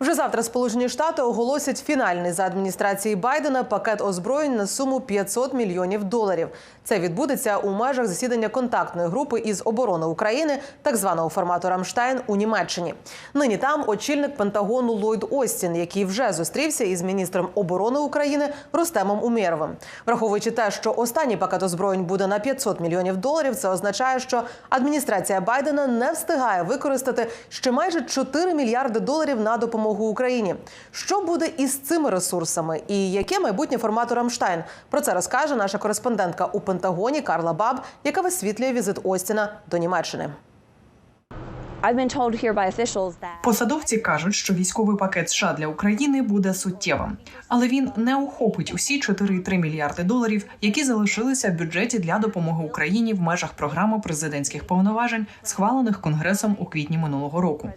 Вже завтра Сполучені Штати оголосять фінальний за адміністрації Байдена пакет озброєнь на суму 500 мільйонів доларів. Це відбудеться у межах засідання контактної групи із оборони України, так званого формату Рамштайн у Німеччині. Нині там очільник Пентагону Ллойд Остін, який вже зустрівся із міністром оборони України Рустемом Умєровим. Враховуючи те, що останній пакет озброєнь буде на 500 мільйонів доларів, це означає, що адміністрація Байдена не встигає використати ще майже 4 мільярди доларів на допомогу Україні. Що буде із цими ресурсами і яке майбутнє формату Рамштайн? Про це розкаже наша кореспондентка у Пентагоні Карла Баб, яка висвітлює візит Остіна до Німеччини. Посадовці кажуть, що військовий пакет США для України буде суттєвим, але він не охопить усі 4,3 мільярди доларів, які залишилися в бюджеті для допомоги Україні в межах програми президентських повноважень, схвалених конгресом у квітні минулого року.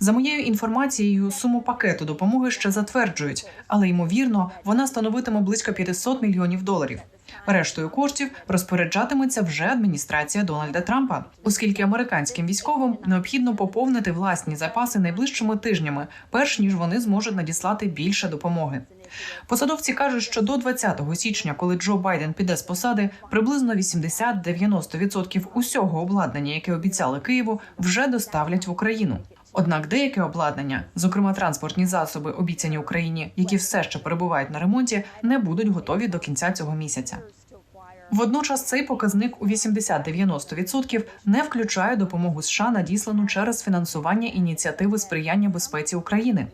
За моєю інформацією, суму пакету допомоги ще затверджують, але ймовірно вона становитиме близько 500 мільйонів доларів. Рештою коштів розпоряджатиметься вже адміністрація Дональда Трампа, оскільки американським військовим необхідно поповнити власні запаси найближчими тижнями, перш ніж вони зможуть надіслати більше допомоги. Посадовці кажуть, що до 20 січня, коли Джо Байден піде з посади, приблизно 80-90% усього обладнання, яке обіцяли Києву, вже доставлять в Україну. Однак деяке обладнання, зокрема транспортні засоби, обіцяні Україні, які все ще перебувають на ремонті, не будуть готові до кінця цього місяця. Водночас цей показник у 80-90% не включає допомогу США, надіслану через фінансування ініціативи сприяння безпеці України.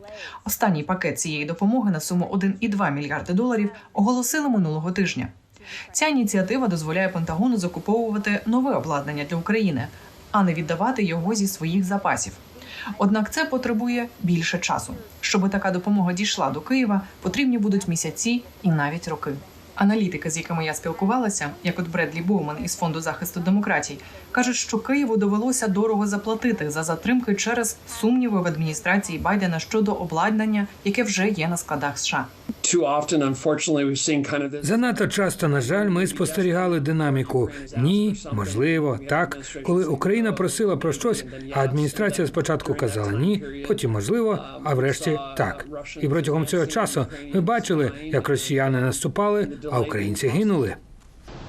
Останній пакет цієї допомоги на суму 1,2 мільярди доларів оголосили минулого тижня. Ця ініціатива дозволяє Пентагону закуповувати нове обладнання для України, а не віддавати його зі своїх запасів. Однак це потребує більше часу. Щоби така допомога дійшла до Києва, потрібні будуть місяці і навіть роки. Аналітики, з якими я спілкувалася, як от Бредлі Боуман із фонду захисту демократій, кажуть, що Києву довелося дорого заплатити за затримки через сумніви в адміністрації Байдена щодо обладнання, яке вже є на складах США. too often, unfortunately, we've seen kind of this. Занадто часто, на жаль, ми спостерігали динаміку. Ні, можливо, так. Коли Україна просила про щось, а адміністрація спочатку казала ні, потім можливо, а врешті так. І протягом цього часу ми бачили, як росіяни наступали, а українці гинули.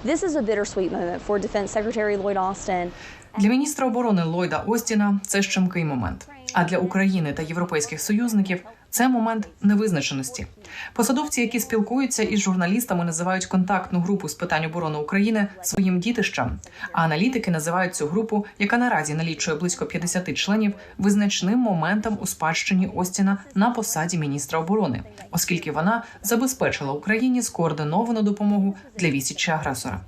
This is a bittersweet moment for Defense Secretary Lloyd Austin. Для міністра оборони Ллойда Остіна це щемкий момент. А для України та європейських союзників це момент невизначеності. Посадовці, які спілкуються із журналістами, називають контактну групу з питань оборони України своїм дітищем. А аналітики називають цю групу, яка наразі налічує близько 50 членів, визначним моментом у спадщині Остіна на посаді міністра оборони, оскільки вона забезпечила Україні скоординовану допомогу для відсічі агресора.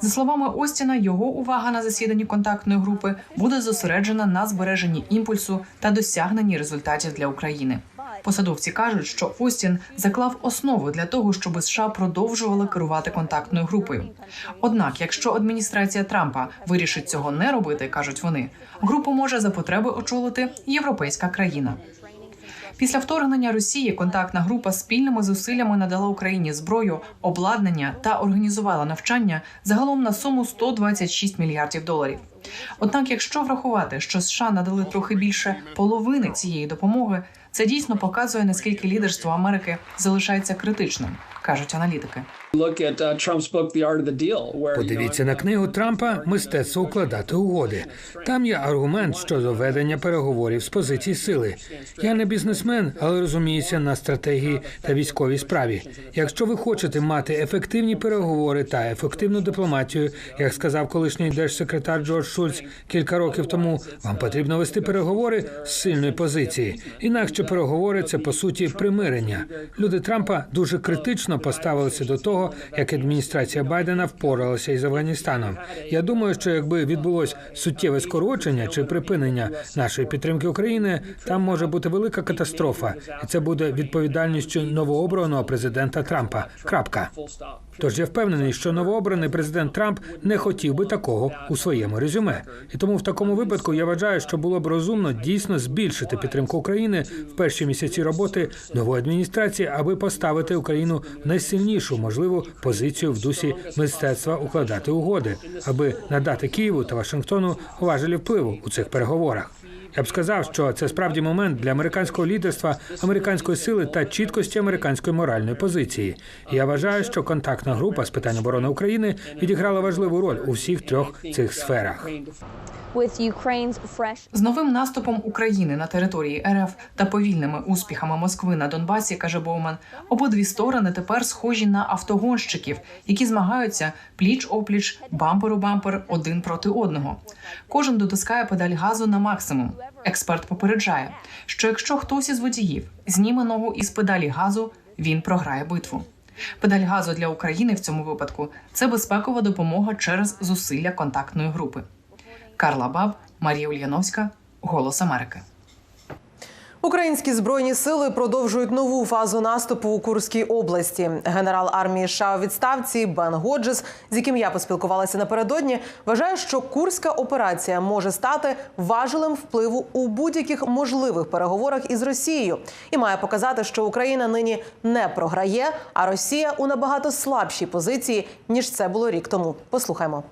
За словами Остіна, його увага на засіданні контактної групи буде зосереджена на збереженні імпульсу та досягненні результатів для України. Посадовці кажуть, що Остін заклав основу для того, щоб США продовжували керувати контактною групою. Однак, якщо адміністрація Трампа вирішить цього не робити, кажуть вони, групу може за потреби очолити європейська країна. Після вторгнення Росії контактна група спільними зусиллями надала Україні зброю, обладнання та організувала навчання загалом на суму 126 мільярдів доларів. Однак, якщо врахувати, що США надали трохи більше половини цієї допомоги, це дійсно показує наскільки лідерство Америки залишається критичним, кажуть аналітики. Uh, Подивіться на книгу Трампа Мистецтво укладати угоди. Там є аргумент щодо ведення переговорів з позицій сили. Я не бізнесмен, але розуміюся на стратегії та військовій справі. Якщо ви хочете мати ефективні переговори та ефективну дипломатію, як сказав колишній держсекретар Джордж Шульц кілька років тому, вам потрібно вести переговори з сильної позиції. Інакше переговори це по суті примирення. Люди Трампа дуже критично поставилися до того, як адміністрація Байдена впоралася із Афганістаном. Я думаю, що якби відбулось суттєве скорочення чи припинення нашої підтримки України, там може бути велика катастрофа, і це буде відповідальністю новообраного президента Трампа. Крапка. Тож я впевнений, що новообраний президент Трамп не хотів би такого у своєму резюме. І тому в такому випадку я вважаю, що було б розумно дійсно збільшити підтримку України в перші місяці роботи нової адміністрації, аби поставити Україну в найсильнішу можливу позицію в дусі мистецтва укладати угоди, аби надати Києву та Вашингтону важелі впливу у цих переговорах. Я б сказав, що це справді момент для американського лідерства, американської сили та чіткості американської моральної позиції. І я вважаю, що контактна група з питань оборони України відіграла важливу роль у всіх трьох цих сферах. З новим наступом України на території РФ та повільними успіхами Москви на Донбасі, каже Боуман, обидві сторони тепер схожі на автогонщиків, які змагаються пліч опліч, бампер у бампер один проти одного. Кожен дотискає педаль газу на максимум. Експерт попереджає, що якщо хтось із водіїв зніме ногу із педалі газу, він програє битву. Педаль газу для України в цьому випадку це безпекова допомога через зусилля контактної групи. Карла Баб, Марія Ульяновська, Голос Америки. Українські збройні сили продовжують нову фазу наступу у Курській області. Генерал армії США у відставці Бен Годжес, з яким я поспілкувалася напередодні, вважає, що курська операція може стати важелем впливу у будь-яких можливих переговорах із Росією і має показати, що Україна нині не програє, а Росія у набагато слабшій позиції ніж це було рік тому. Послухаймо.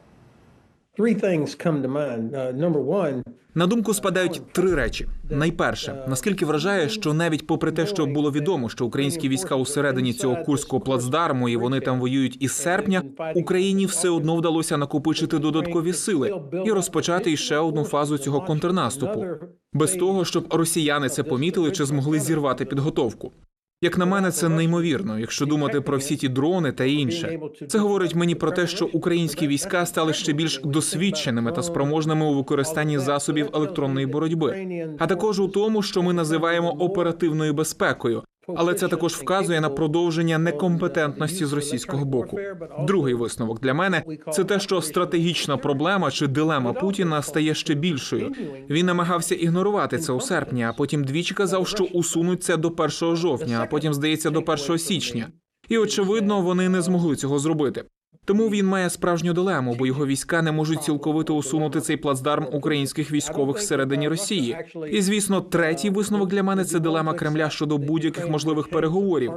На думку спадають три речі. Найперше, наскільки вражає, що навіть попри те, що було відомо, що українські війська усередині цього курського плацдарму і вони там воюють із серпня, Україні все одно вдалося накопичити додаткові сили і розпочати іще одну фазу цього контрнаступу, без того, щоб росіяни це помітили чи змогли зірвати підготовку. Як на мене, це неймовірно, якщо думати про всі ті дрони та інше. Це говорить мені про те, що українські війська стали ще більш досвідченими та спроможними у використанні засобів електронної боротьби, а також у тому, що ми називаємо оперативною безпекою. Але це також вказує на продовження некомпетентності з російського боку. Другий висновок для мене це те, що стратегічна проблема чи дилема Путіна стає ще більшою. Він намагався ігнорувати це у серпні, а потім двічі казав, що усунуть це до 1 жовтня, а потім здається до 1 січня. І очевидно, вони не змогли цього зробити. Тому він має справжню дилему, бо його війська не можуть цілковито усунути цей плацдарм українських військових всередині Росії. І звісно, третій висновок для мене це дилема Кремля щодо будь-яких можливих переговорів.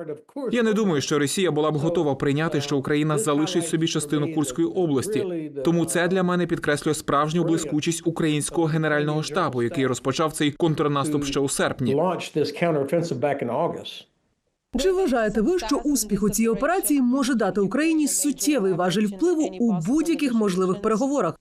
Я не думаю, що Росія була б готова прийняти, що Україна залишить собі частину Курської області. Тому це для мене підкреслює справжню блискучість українського генерального штабу, який розпочав цей контрнаступ ще у серпні. Чи вважаєте ви, що успіх у цій операції може дати Україні суттєвий важель впливу у будь-яких можливих переговорах?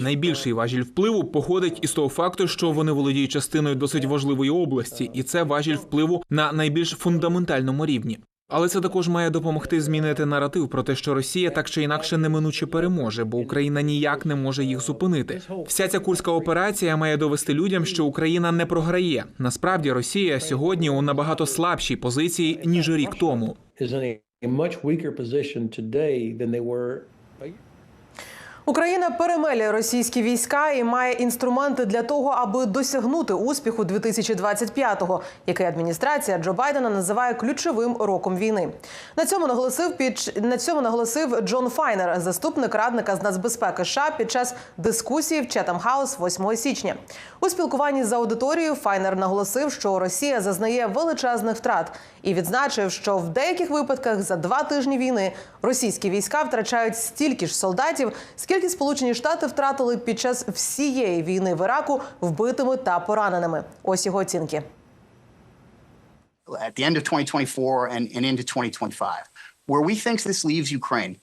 Найбільший важіль впливу походить із того факту, що вони володіють частиною досить важливої області, і це важіль впливу на найбільш фундаментальному рівні. Але це також має допомогти змінити наратив про те, що Росія так чи інакше неминуче переможе, бо Україна ніяк не може їх зупинити. Вся ця курська операція має довести людям, що Україна не програє. Насправді Росія сьогодні у набагато слабшій позиції ніж рік тому. Україна перемелює російські війська і має інструменти для того, аби досягнути успіху 2025-го, який адміністрація Джо Байдена називає ключовим роком війни. На цьому наголосив під на цьому наголосив Джон Файнер, заступник радника з нацбезпеки США під час дискусії в Четам Хаус 8 січня. У спілкуванні з аудиторією Файнер наголосив, що Росія зазнає величезних втрат і відзначив, що в деяких випадках за два тижні війни російські війська втрачають стільки ж солдатів, скільки Сполучені Штати втратили під час всієї війни в Іраку вбитими та пораненими. Ось його оцінки. at the end of 2024 and, and into 2025. Where we think this leaves Ukraine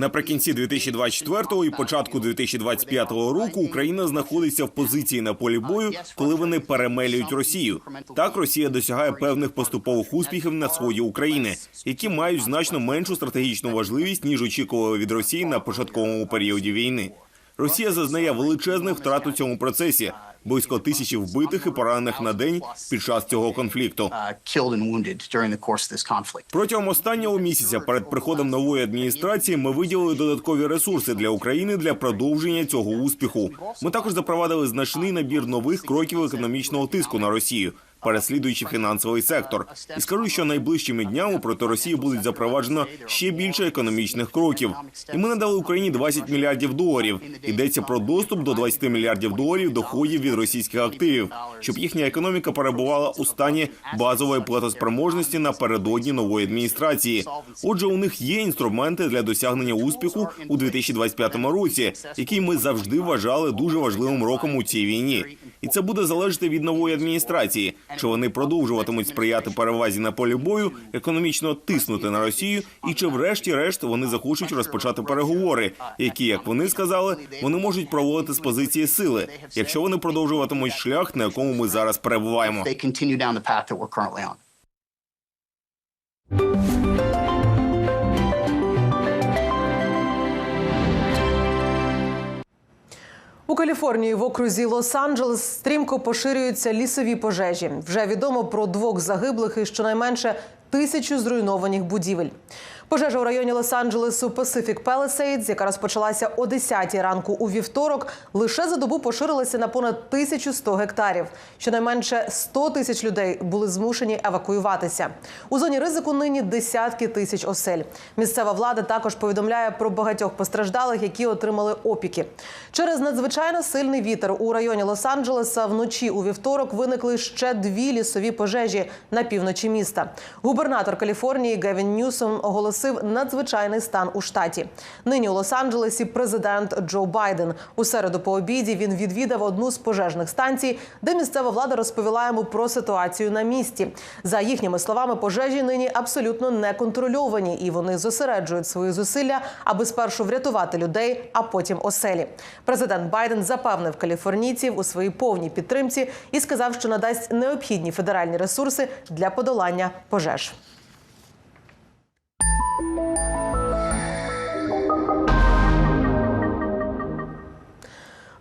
Наприкінці 2024 і початку 2025 року Україна знаходиться в позиції на полі бою, коли вони перемелюють Росію. Так Росія досягає певних поступових успіхів на сході України, які мають значно меншу стратегічну важливість ніж очікували від Росії на початковому періоді війни. Росія зазнає величезних втрат у цьому процесі, близько тисячі вбитих і поранених на день під час цього конфлікту. uh. Протягом останнього місяця перед приходом нової адміністрації ми виділили додаткові ресурси для України для продовження цього успіху. Ми також запровадили значний набір нових кроків економічного тиску на Росію. Переслідуючи фінансовий сектор. І скажу, що найближчими днями проти Росії будуть запроваджено ще більше економічних кроків. І ми надали Україні 20 мільярдів доларів. Йдеться про доступ до 20 мільярдів доларів доходів від російських активів, щоб їхня економіка перебувала у стані базової платоспроможності напередодні нової адміністрації. Отже, у них є інструменти для досягнення успіху у 2025 році, який ми завжди вважали дуже важливим роком у цій війні. І це буде залежати від нової адміністрації, чи вони продовжуватимуть сприяти перевазі на полі бою, економічно тиснути на Росію, і чи, врешті-решт, вони захочуть розпочати переговори, які, як вони сказали, вони можуть проводити з позиції сили, якщо вони продовжуватимуть шлях, на якому ми зараз перебуваємо. У Каліфорнії в окрузі Лос-Анджелес стрімко поширюються лісові пожежі. Вже відомо про двох загиблих і щонайменше тисячу зруйнованих будівель. Пожежа у районі Лос-Анджелесу Pacific Palisades, яка розпочалася о 10 ранку у вівторок, лише за добу поширилася на понад 1100 гектарів. Щонайменше 100 тисяч людей були змушені евакуюватися. У зоні ризику нині десятки тисяч осель. Місцева влада також повідомляє про багатьох постраждалих, які отримали опіки. Через надзвичайно сильний вітер у районі Лос-Анджелеса вночі у вівторок виникли ще дві лісові пожежі на півночі міста. Губернатор Каліфорнії Гевін Ньюсом оголосив надзвичайний стан у штаті. Нині у Лос-Анджелесі президент Джо Байден. У середу по обіді він відвідав одну з пожежних станцій, де місцева влада розповіла йому про ситуацію на місці. За їхніми словами, пожежі нині абсолютно не контрольовані, і вони зосереджують свої зусилля, аби спершу врятувати людей, а потім оселі. Президент Байден запевнив каліфорнійців у своїй повній підтримці і сказав, що надасть необхідні федеральні ресурси для подолання пожеж.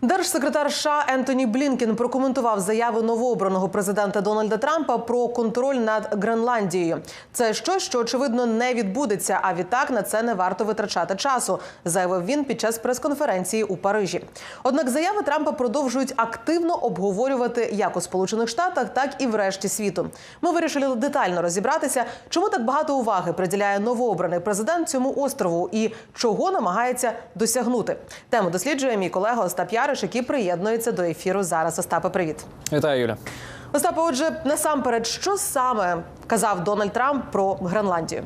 Держсекретар США Ентоні Блінкен прокоментував заяву новообраного президента Дональда Трампа про контроль над Гренландією. Це щось, що очевидно не відбудеться. А відтак на це не варто витрачати часу, заявив він під час прес-конференції у Парижі. Однак заяви Трампа продовжують активно обговорювати як у Сполучених Штатах, так і в решті світу. Ми вирішили детально розібратися, чому так багато уваги приділяє новообраний президент цьому острову і чого намагається досягнути. Тему досліджує мій колега Остап Яриш, який приєднується до ефіру зараз. Остапе, привіт. Вітаю, Юля. Остапе, отже, насамперед, що саме казав Дональд Трамп про Гренландію?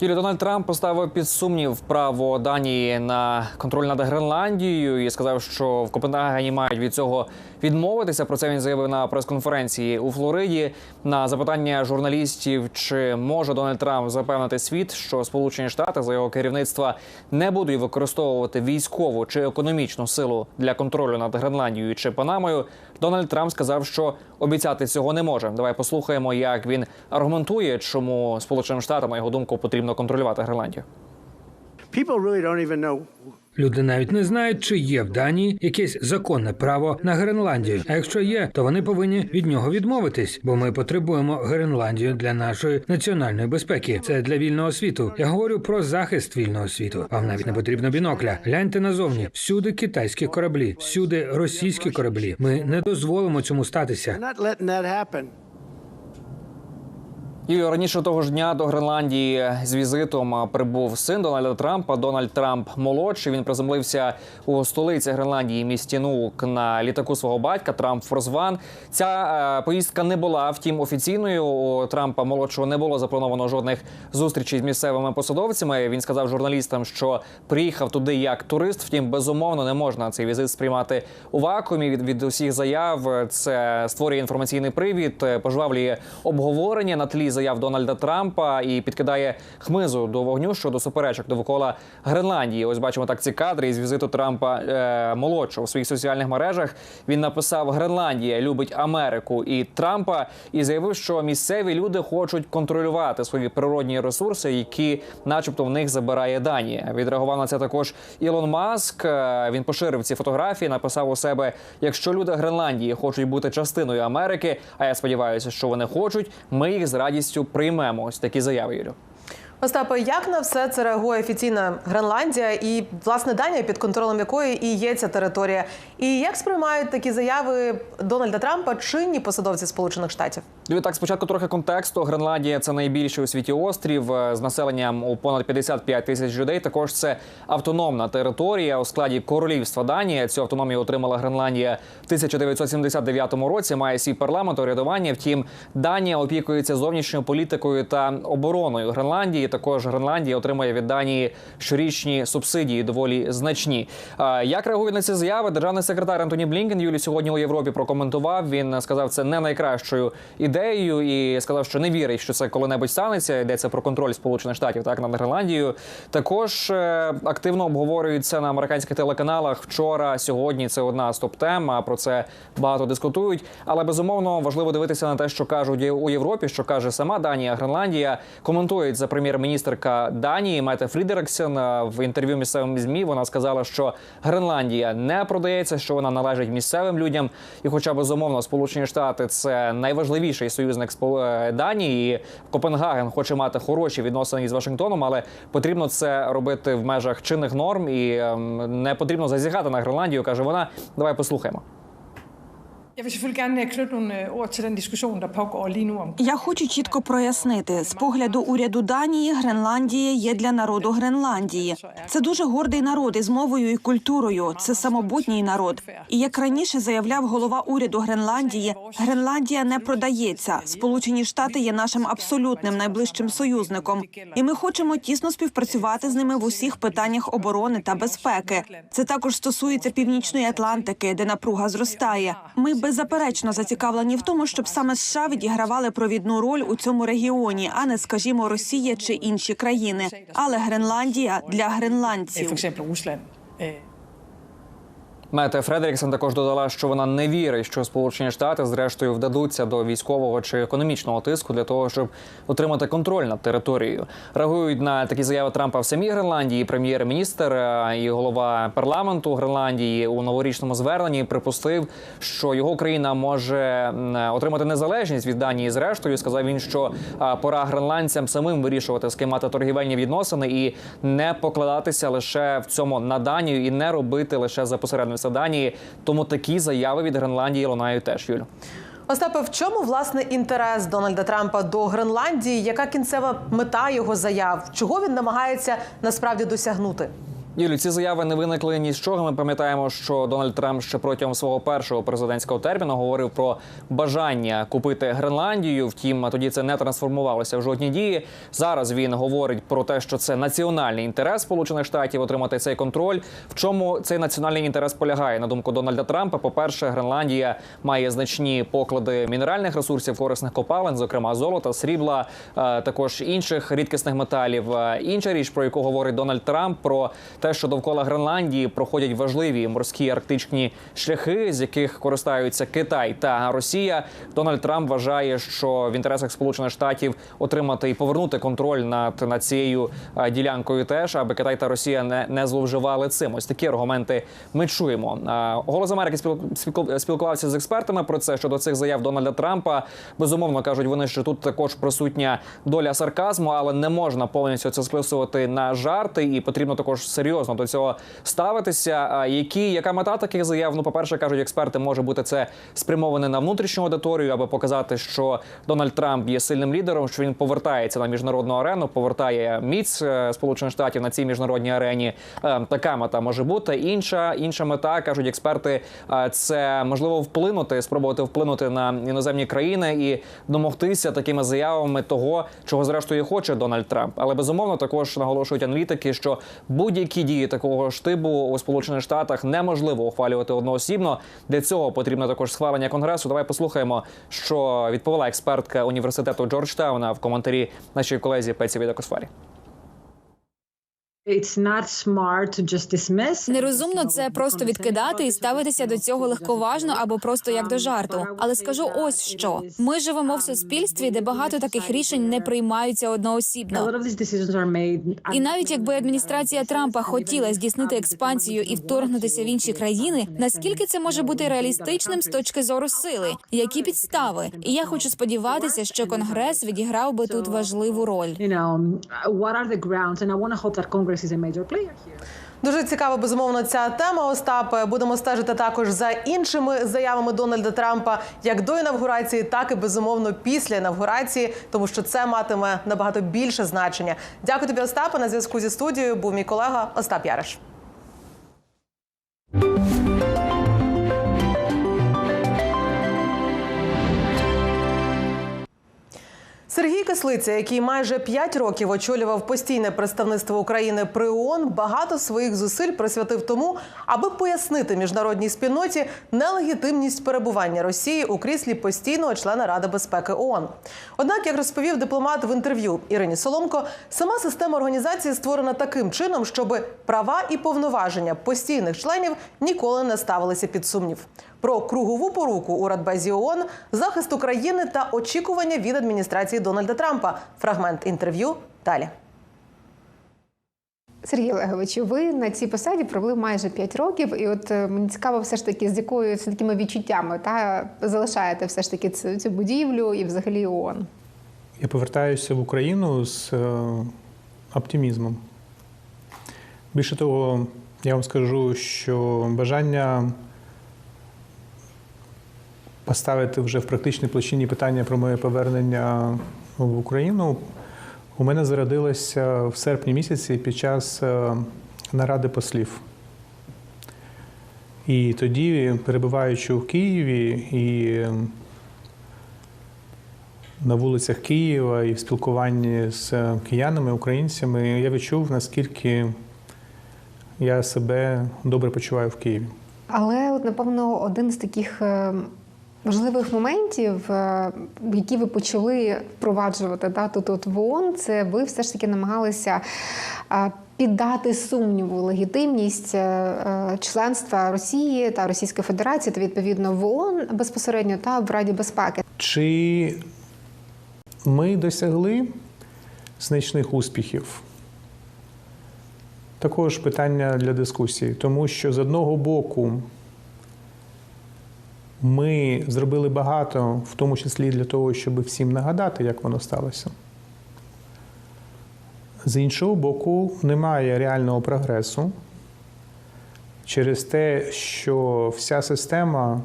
Юлія Дональд Трамп поставив під сумнів право Данії на контроль над Гренландією і сказав, що в Копенгагені мають від цього відмовитися. Про це він заявив на прес-конференції у Флориді. На запитання журналістів, чи може Дональд Трамп запевнити світ, що Сполучені Штати за його керівництва не будуть використовувати військову чи економічну силу для контролю над Гренландією чи Панамою. Дональд Трамп сказав, що обіцяти цього не може. Давай послухаємо, як він аргументує, чому Сполученим Штатам, на його думку, потрібно контролювати Гренландію. Люди навіть не знають, чи є в Данії якесь законне право на Гренландію. А якщо є, то вони повинні від нього відмовитись, бо ми потребуємо Гренландію для нашої національної безпеки. Це для вільного світу. Я говорю про захист вільного світу. Вам навіть не потрібно бінокля. Гляньте назовні. Всюди китайські кораблі, всюди російські кораблі. Ми не дозволимо цьому статися. І раніше того ж дня до Гренландії з візитом прибув син Дональда Трампа. Дональд Трамп молодший. Він приземлився у столиці Гренландії місті Нук на літаку свого батька Трамп Форзван. Ця е, поїздка не була втім офіційною. У Трампа молодшого не було заплановано жодних зустрічей з місцевими посадовцями. Він сказав журналістам, що приїхав туди як турист. Втім, безумовно не можна цей візит сприймати у вакуумі. Від, від усіх заяв це створює інформаційний привід, е, пожвавлює обговорення на тлі заяв Дональда Трампа і підкидає хмизу до вогню щодо суперечок довкола Гренландії. Ось бачимо так ці кадри із візиту Трампа е, молодшого у своїх соціальних мережах. Він написав: Гренландія любить Америку і Трампа і заявив, що місцеві люди хочуть контролювати свої природні ресурси, які, начебто, в них забирає Данія. Відреагував на це також Ілон Маск. Е, Він поширив ці фотографії, написав у себе: якщо люди Гренландії хочуть бути частиною Америки, а я сподіваюся, що вони хочуть, ми їх з радістю приймемо. Ось такі заяви Юлю. Остапе, як на все це реагує офіційна Гренландія і власне Данія, під контролем якої і є ця територія? І як сприймають такі заяви Дональда Трампа чинні посадовці Сполучених Штатів? Ну, так, спочатку трохи контексту. Гренландія це найбільший у світі острів е, з населенням у понад 55 тисяч людей. Також це автономна територія у складі королівства Данія. Цю автономію отримала Гренландія в 1979 році. Має свій парламент урядування. Втім, Данія опікується зовнішньою політикою та обороною Гренландії. Також Гренландія отримує від Данії щорічні субсидії, доволі значні. Як реагує на ці заяви? Державний секретар Антоні Блінкен Юлі сьогодні у Європі прокоментував. Він сказав, це не найкращою ідеєю і сказав, що не вірить, що це коли-небудь станеться. Йдеться про контроль Сполучених Штатів так над Гренландією. Також е, активно обговорюється на американських телеканалах вчора. Сьогодні це одна з топ-тем. а Про це багато дискутують. Але безумовно важливо дивитися на те, що кажуть у Європі, що каже сама Данія, Гренландія. Коментують за прем'єр-міністрка Данії Мете Фрідериксен е, в інтерв'ю місцевим змі. Вона сказала, що Гренландія не продається, що вона належить місцевим людям. І, хоча безумовно, Сполучені Штати це найважливіший союзник е, Данії. і Копенгаген хоче мати хороші відносини із Вашингтоном, але потрібно це робити в межах чинних норм і ем, не потрібно зазіхати на Гренландію. каже вона. Давай послухаємо. Gerne øh, øh, Я хочу чітко прояснити з погляду уряду Данії, Гренландія є для народу Гренландії. Це дуже гордий народ із мовою і культурою. Це самобутній народ. І як раніше заявляв голова уряду Гренландії, Гренландія не продається. Сполучені Штати є нашим абсолютним найближчим союзником, і ми хочемо тісно співпрацювати з ними в усіх питаннях оборони та безпеки. Це також стосується північної Атлантики, де напруга зростає. Ми беззаперечно зацікавлені в тому, щоб саме США відігравали провідну роль у цьому регіоні, а не, скажімо, Росія чи інші країни. Але Гренландія для гренландців. Мете Фредеріксен також додала, що вона не вірить, що Сполучені Штати зрештою вдадуться до військового чи економічного тиску для того, щоб отримати контроль над територією. Реагують на такі заяви Трампа в самій Гренландії. Прем'єр-міністр е, і голова парламенту Гренландії у новорічному зверненні припустив, що його країна може отримати незалежність від Данії. Зрештою, сказав він, що пора гренландцям самим вирішувати, з ким торгівельні відносини, і не покладатися лише в цьому на Данію і не робити лише за посередництва Данії. Тому такі заяви від Гренландії лунають теж Юлю. Остапе, в чому власне інтерес Дональда Трампа до Гренландії? Яка кінцева мета його заяв? Чого він намагається насправді досягнути? Юлі, ці заяви не виникли ні з чого. Ми пам'ятаємо, що Дональд Трамп ще протягом свого першого президентського терміну говорив про бажання купити Гренландію. Втім, тоді це не трансформувалося в жодні дії. Зараз він говорить про те, що це національний інтерес Сполучених Штатів отримати цей контроль. В чому цей національний інтерес полягає? На думку Дональда Трампа, по-перше, Гренландія має значні поклади мінеральних ресурсів, корисних копалин, зокрема золота, срібла, е, також інших рідкісних металів. Е, Інша річ, про яку говорить Дональд Трамп, про те, що довкола Гренландії проходять важливі морські арктичні шляхи, з яких користаються Китай та Росія. Дональд Трамп вважає, що в інтересах Сполучених Штатів отримати і повернути контроль над, над цією ділянкою, теж аби Китай та Росія не, не зловживали цим. Ось такі аргументи ми чуємо. Голос Америки спіл- спілкувався з експертами про це щодо цих заяв Дональда Трампа. Безумовно кажуть вони, що тут також присутня доля сарказму, але не можна повністю це списувати на жарти, і потрібно також серйозно до цього ставитися. Які яка мета таких заяв? Ну, по перше, кажуть експерти, може бути це спрямоване на внутрішню аудиторію, аби показати, що Дональд Трамп є сильним лідером, що він повертається на міжнародну арену, повертає міць е, Сполучених Штатів на цій міжнародній арені. Е, Така мета може бути. Інша інша мета кажуть експерти, е, це можливо вплинути, спробувати вплинути на іноземні країни і домогтися такими заявами того, чого зрештою хоче Дональд Трамп. Але безумовно також наголошують аналітики, що будь-які дії такого штибу у Сполучених Штатах неможливо ухвалювати одноосібно. Для цього потрібно також схвалення конгресу. Давай послухаємо, що відповіла експертка університету Джорджтауна в коментарі нашій колезі Пеці Відокосфарі. Нерозумно це просто відкидати і ставитися до цього легковажно або просто як до жарту. Але скажу ось що: ми живемо в суспільстві, де багато таких рішень не приймаються одноосібно. І навіть якби адміністрація Трампа хотіла здійснити експансію і вторгнутися в інші країни, наскільки це може бути реалістичним з точки зору сили? Які підстави? І я хочу сподіватися, що конгрес відіграв би тут важливу роль. Дуже цікава безумовно ця тема. Остапе. Будемо стежити також за іншими заявами Дональда Трампа, як до інавгурації, так і безумовно після інавгурації, тому що це матиме набагато більше значення. Дякую тобі, Остапе. На зв'язку зі студією був мій колега Остап Яриш. Сергій Кислиця, який майже 5 років очолював постійне представництво України при ООН, багато своїх зусиль присвятив тому, аби пояснити міжнародній спільноті нелегітимність перебування Росії у кріслі постійного члена Ради безпеки ООН. Однак, як розповів дипломат в інтерв'ю Ірині Соломко, сама система організації створена таким чином, щоб права і повноваження постійних членів ніколи не ставилися під сумнів. Про кругову поруку у Радбезі ООН, захист України та очікування від адміністрації Дональда Трампа. Фрагмент інтерв'ю далі. Сергій Олеговичу, ви на цій посаді провели майже 5 років, і от е, мені цікаво, все ж таки, з якою з такими відчуттями та залишаєте все ж таки цю, цю будівлю і взагалі ООН? Я повертаюся в Україну з е, оптимізмом. Більше того, я вам скажу, що бажання поставити вже в практичній площині питання про моє повернення в Україну у мене зародилося в серпні місяці під час е, наради послів. І тоді, перебуваючи в Києві і на вулицях Києва і в спілкуванні з киянами, українцями, я відчув, наскільки я себе добре почуваю в Києві. Але, от, напевно, один з таких е, важливих моментів, е, які ви почали впроваджувати да, тут от в ООН, це ви все ж таки намагалися е, піддати сумніву легітимність е, членства Росії та Російської Федерації та відповідно в ООН безпосередньо та в Раді безпеки. Чи ми досягли значних успіхів? Також питання для дискусії, тому що з одного боку ми зробили багато, в тому числі для того, щоб всім нагадати, як воно сталося. З іншого боку, немає реального прогресу через те, що вся система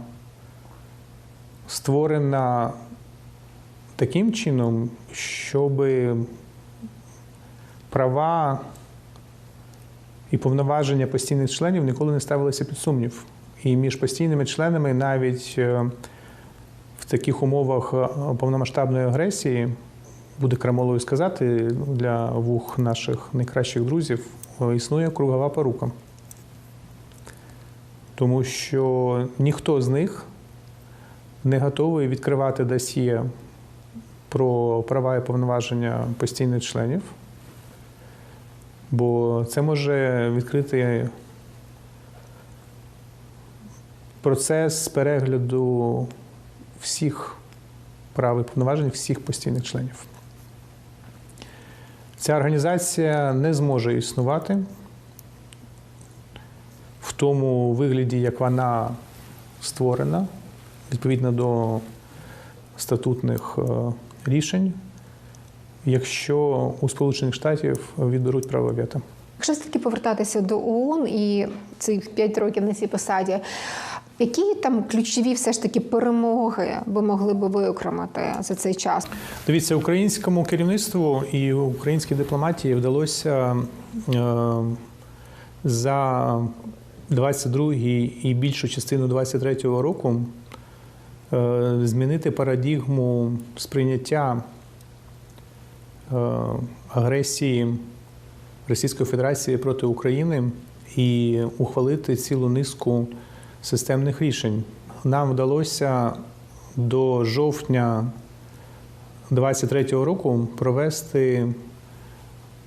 створена таким чином, щоб права і повноваження постійних членів ніколи не ставилися під сумнів. І між постійними членами навіть е, в таких умовах е, повномасштабної агресії буде крамолою сказати для вух наших найкращих друзів, е, існує кругова порука. Тому що ніхто з них не готовий відкривати досьє про права і повноваження постійних членів, бо це може відкрити процес перегляду всіх прав і повноважень всіх постійних членів. Ця організація не зможе існувати в тому вигляді, як вона створена, відповідно до статутних е, рішень, якщо у Сполучених Штатів відберуть право вето. Якщо все-таки повертатися до ООН і цих 5 років на цій посаді, які там ключові все ж таки перемоги ви могли би виокремити за цей час? Дивіться, українському керівництву і українській дипломатії вдалося е, за 22-й і більшу частину 23-го року е, змінити парадігму сприйняття е, агресії Російської Федерації проти України і ухвалити цілу низку системних рішень. Нам вдалося до жовтня 2023 року провести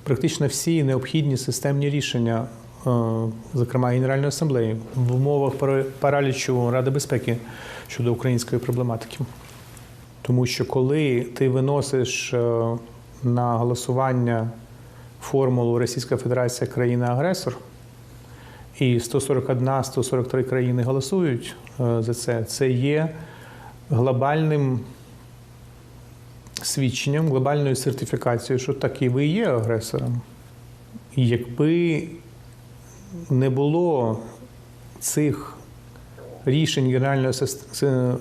практично всі необхідні системні рішення, е, зокрема Генеральної асамблеї, в умовах паралічу Ради безпеки щодо української проблематики. Тому що коли ти виносиш е, на голосування формулу Російська Федерація країна-агресор, і 141-143 країни голосують е, за це, це є глобальним свідченням, глобальною сертифікацією, що так і ви є агресором. Якби не було цих рішень Генеральної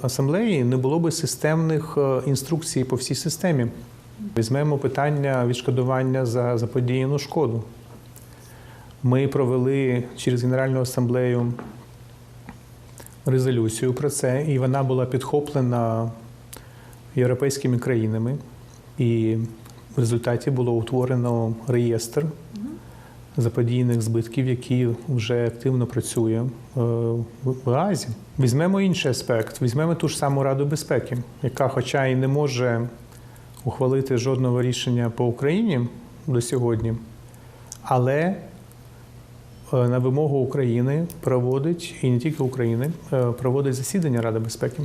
асамблеї, не було би системних е, інструкцій по всій системі. Візьмемо питання відшкодування за заподіяну шкоду. Ми провели через Генеральну асамблею резолюцію про це, і вона була підхоплена європейськими країнами. І в результаті було утворено реєстр заподіяних збитків, який вже активно працює е, в Гаазі. Візьмемо інший аспект, візьмемо ту ж саму Раду безпеки, яка, хоча і не може ухвалити жодного рішення по Україні до сьогодні, але на вимогу України проводить і не тільки України, е, проводить засідання Ради безпеки.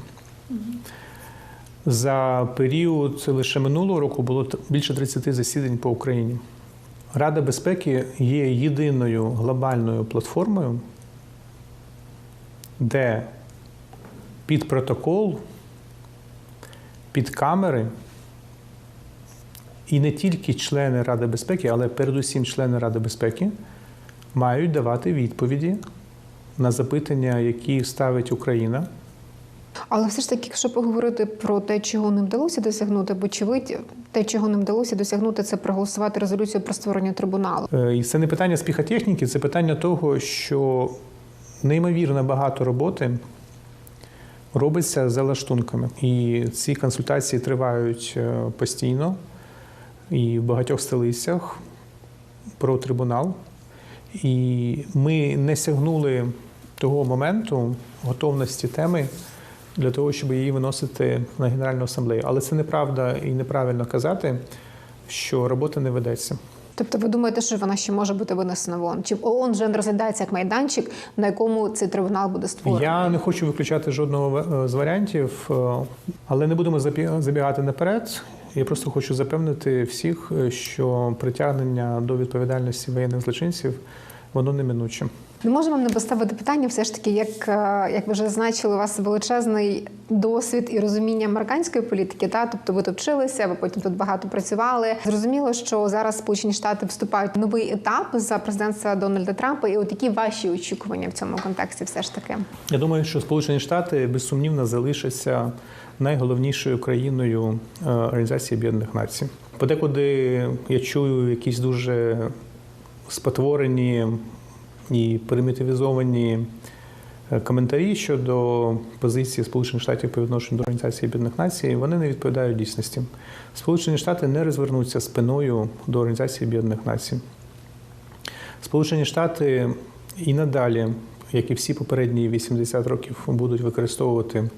За період лише минулого року було більше 30 засідань по Україні. Рада безпеки є єдиною глобальною платформою, де під протокол, під камери і не тільки члени Ради безпеки, але передусім члени Ради безпеки мають давати відповіді на запитання, які ставить Україна. Але все ж таки, якщо поговорити про те, чого не вдалося досягнути, бо очевидь, те, чого не вдалося досягнути, це проголосувати резолюцію про створення трибуналу. Е, І це не питання спіхотехніки, це питання того, що неймовірно багато роботи робиться за лаштунками. І ці консультації тривають е, постійно і в багатьох столицях про трибунал. І ми не сягнули того моменту готовності теми для того, щоб її виносити на Генеральну асамблею. Але це неправда і неправильно казати, що робота не ведеться. Тобто, ви думаєте, що вона ще може бути винесена в ООН? Чи ООН вже не розглядається як майданчик, на якому цей трибунал буде створений? Я не хочу виключати жодного е, з варіантів, е, але не будемо забігати наперед. Я просто хочу запевнити всіх, е, що притягнення до відповідальності воєнних злочинців воно неминуче. Не можемо вам не поставити питання, все ж таки, як, е, як ви вже зазначили, у вас величезний досвід і розуміння американської політики. Та тобто ви тут вчилися, ви потім тут багато працювали. Зрозуміло, що зараз Сполучені Штати вступають в новий етап за президентства Дональда Трампа. І от які ваші очікування в цьому контексті, все ж таки? Я думаю, що Сполучені Штати безсумнівно залишаться найголовнішою країною е, Організації Об'єднаних Націй. Подекуди я чую якісь дуже спотворені і примітивізовані е, коментарі щодо позиції Сполучених Штатів по відношенню до Організації Об'єднаних Націй. Вони не відповідають дійсності. Сполучені Штати не розвернуться спиною до Організації Об'єднаних Націй. Сполучені Штати і надалі, як і всі попередні 80 років, будуть використовувати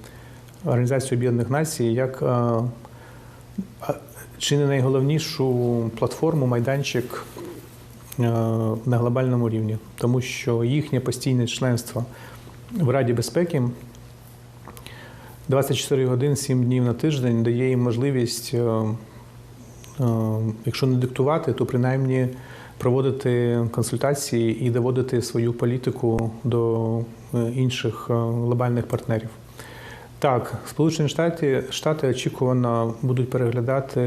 Організацію Об'єднаних Націй як е, чи не найголовнішу платформу, майданчик е, на глобальному рівні, тому що їхнє постійне членство в Раді безпеки 24 години, 7 днів на тиждень дає їм можливість, е, е, якщо не диктувати, то принаймні проводити консультації і доводити свою політику до е, інших е, глобальних партнерів. Так, Сполучені Штати, Штати очікувано будуть переглядати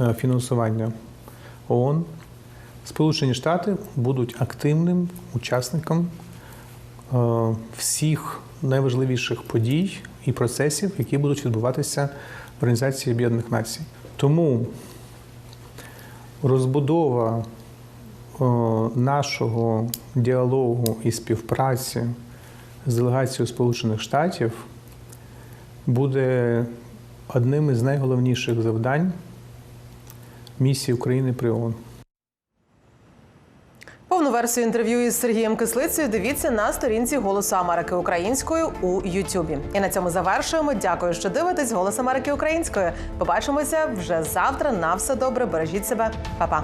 е, фінансування ООН. Сполучені Штати будуть активним учасником е, всіх найважливіших подій і процесів, які будуть відбуватися в Організації Об'єднаних Націй. Тому розбудова е, нашого діалогу і співпраці з делегацією Сполучених Штатів буде одним із найголовніших завдань місії України при ООН. Повну версію інтерв'ю із Сергієм Кислицею дивіться на сторінці Голосу Америки українською у Ютубі. І на цьому завершуємо. Дякую, що дивитесь Голос Америки українською. Побачимося вже завтра. На все добре. Бережіть себе, Па-па.